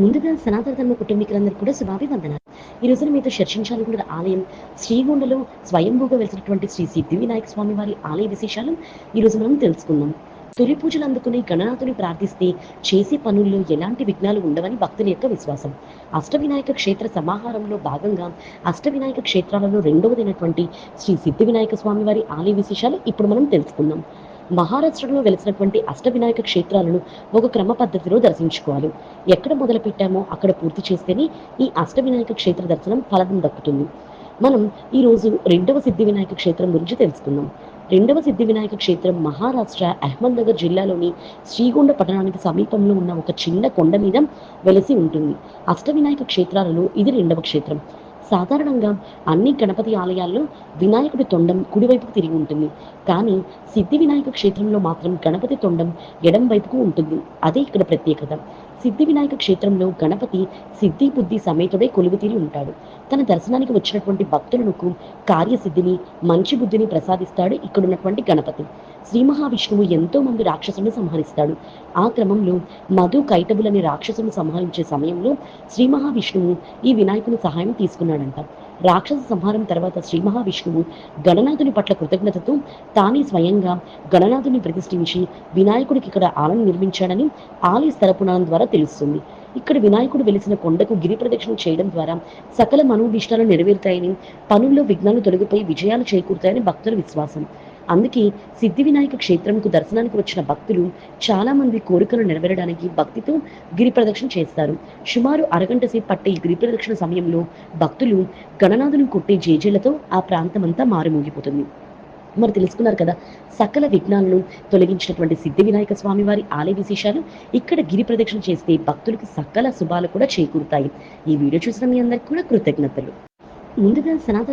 ముందుగా సనాతన ధర్మ కుటుంబీకులందరూ కూడా శుభాభివందనాలు. ఈ రోజున మీతో చర్చించాలనుకున్న ఆలయం శ్రీగొండలో స్వయంభూగా వెలిసినటువంటి శ్రీ సిద్ధి వినాయక స్వామి వారి ఆలయ విశేషాలు ఈ రోజు మనం తెలుసుకుందాం. తొలి పూజలు అందుకుని గణనాథుని ప్రార్థిస్తే చేసే పనుల్లో ఎలాంటి విఘ్నాలు ఉండవని భక్తుల యొక్క విశ్వాసం. అష్టవినాయక క్షేత్ర సమాహారంలో భాగంగా అష్టవినాయక క్షేత్రాలలో రెండవదైనటువంటి శ్రీ సిద్ధి వినాయక స్వామి వారి ఆలయ విశేషాలు ఇప్పుడు మనం తెలుసుకుందాం. మహారాష్ట్రలో వెలిసినటువంటి అష్టవినాయక క్షేత్రాలను ఒక క్రమ పద్ధతిలో దర్శించుకోవాలి. ఎక్కడ మొదలు పెట్టామో అక్కడ పూర్తి చేస్తేనే ఈ అష్టవినాయక క్షేత్ర దర్శనం ఫలదం దక్కుతుంది. మనం ఈరోజు రెండవ సిద్ధి వినాయక క్షేత్రం గురించి తెలుసుకుందాం. రెండవ సిద్ధి వినాయక క్షేత్రం మహారాష్ట్ర అహ్మద్నగర్ జిల్లాలోని శ్రీగొండ పట్టణానికి సమీపంలో ఉన్న ఒక చిన్న కొండ మీద వెలసి ఉంటుంది. అష్టవినాయక క్షేత్రాలలో ఇది రెండవ క్షేత్రం. సాధారణంగా అన్ని గణపతి ఆలయాల్లో వినాయకుడి తొండం కుడివైపుకు తిరిగి ఉంటుంది. కానీ సిద్ధి వినాయక క్షేత్రంలో మాత్రం గణపతి తొండం ఎడం వైపుకు ఉంటుంది. అదే ఇక్కడ ప్రత్యేకత. సిద్ధి వినాయక క్షేత్రంలో గణపతి సిద్ధి బుద్ధి సమేతుడే కొలువుతీరి ఉంటాడు. తన దర్శనానికి వచ్చినటువంటి భక్తులకు కార్యసిద్ధిని మంచి బుద్ధిని ప్రసాదిస్తాడు ఇక్కడ ఉన్నటువంటి గణపతి. శ్రీ మహావిష్ణువు ఎంతో మంది రాక్షసులను సంహరిస్తాడు. ఆ క్రమంలో మధు కైటబులని రాక్షసులను సంహరించే సమయంలో శ్రీ మహావిష్ణువు ఈ వినాయకుని సహాయం తీసుకున్నాడంట. రాక్షస సంహారం తర్వాత శ్రీ మహావిష్ణువు గణనాథుని పట్ల కృతజ్ఞతతో తానే స్వయంగా గణనాథుని ప్రతిష్ఠించి వినాయకుడికి ఇక్కడ ఆలయం నిర్మించాడని ఆలయ స్థల ద్వారా తెలుస్తుంది. ఇక్కడ వినాయకుడు వెలిసిన కొండకు గిరి ప్రదక్షిణ చేయడం ద్వారా సకల మనోభీష్టాలు నెరవేరుతాయని పనుల్లో విఘ్నాలు తొలగిపోయి విజయాలు చేకూరుతాయని భక్తుల విశ్వాసం. అందుకే సిద్ధి వినాయక క్షేత్రంకు దర్శనానికి వచ్చిన భక్తులు చాలా మంది కోరికలు నెరవేరడానికి భక్తితో గిరి ప్రదక్షిణ చేస్తారు. సుమారు అరగంట సేపు పట్టే ఈ గిరి ప్రదక్షిణ సమయంలో భక్తులు గణనాథులను కొట్టే జేజేలతో ఆ ప్రాంతమంతా మారుమోగిపోతుంది. మరి తెలుసుకున్నారు కదా సకల విఘ్నాలను తొలగించినటువంటి సిద్ధి వినాయక స్వామి వారి ఆలయ విశేషాలు ఇక్కడ గిరి ప్రదక్షిణ చేస్తే భక్తులకు సకల శుభాలు కూడా చేకూరుతాయి. ఈ వీడియో చూసిన మీ అందరికి కూడా కృతజ్ఞతలు. ముందుగా సనాతన